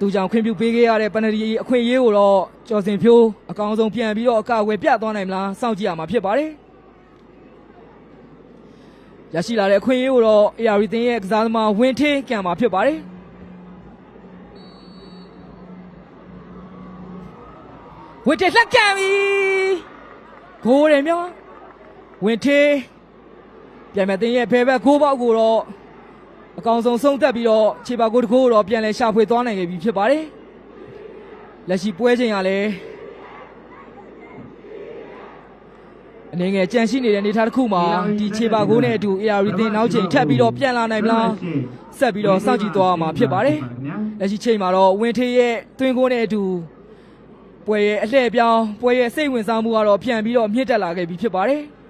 သူကြောင့်ခွင့်ပြုပေးခဲ့ရတဲ့ပနဒီအခွင့်အရေးကိုတော့ကျော်စင်ဖြိုးအကောင်ဆုံးပြန်ပြီးတော့အကာအကွယ်ပြသွားနိုင်မလားစောင့်ကြည့်ရမှာဖြစ်ပါတယ်ရရှိလာတဲ့အခွင့်အရေးကိုတော့ AR တင်းရဲ့ကစားသမားဝင်းထင်းကန်မှာဖြစ်ပါတယ်ဝင်းထင်းလက်ကန်ပြီဂိုးတယ်မြောဝင်းထင်းပြန်မဲ့တင်းရဲ့ဖဲဘက်ဂိုးပေါက်ကိုတော့ အကောင်ဆုံးဆုံးသက်ပြီးတော့ခြေပါကိုတစ်ခုကိုတော့ပြန်လဲရှာဖွေသွားနိုင်ခဲ့ပြီဖြစ်ပါတယ်။လက်ရှိပွဲချိန်ကလည်းအနေငယ်ကြန့်ရှိနေတဲ့အနေအထားတစ်ခုမှာဒီခြေပါကိုနဲ့အတူ AR တင်နောက်ချိန်ထပ်ပြီးတော့ပြန်လာနိုင်မလားဆက်ပြီးတော့စောင့်ကြည့်သွားရမှာဖြစ်ပါတယ်။လက်ရှိချိန်မှာတော့ဝင်းထေးရဲ့တွင်းကိုနဲ့အတူပွဲရဲ့အလှည့်ပြောင်းပွဲရဲ့စိတ်ဝင်စားမှုကတော့ပြန်ပြီးတော့မြင့်တက်လာခဲ့ပြီဖြစ်ပါတယ်။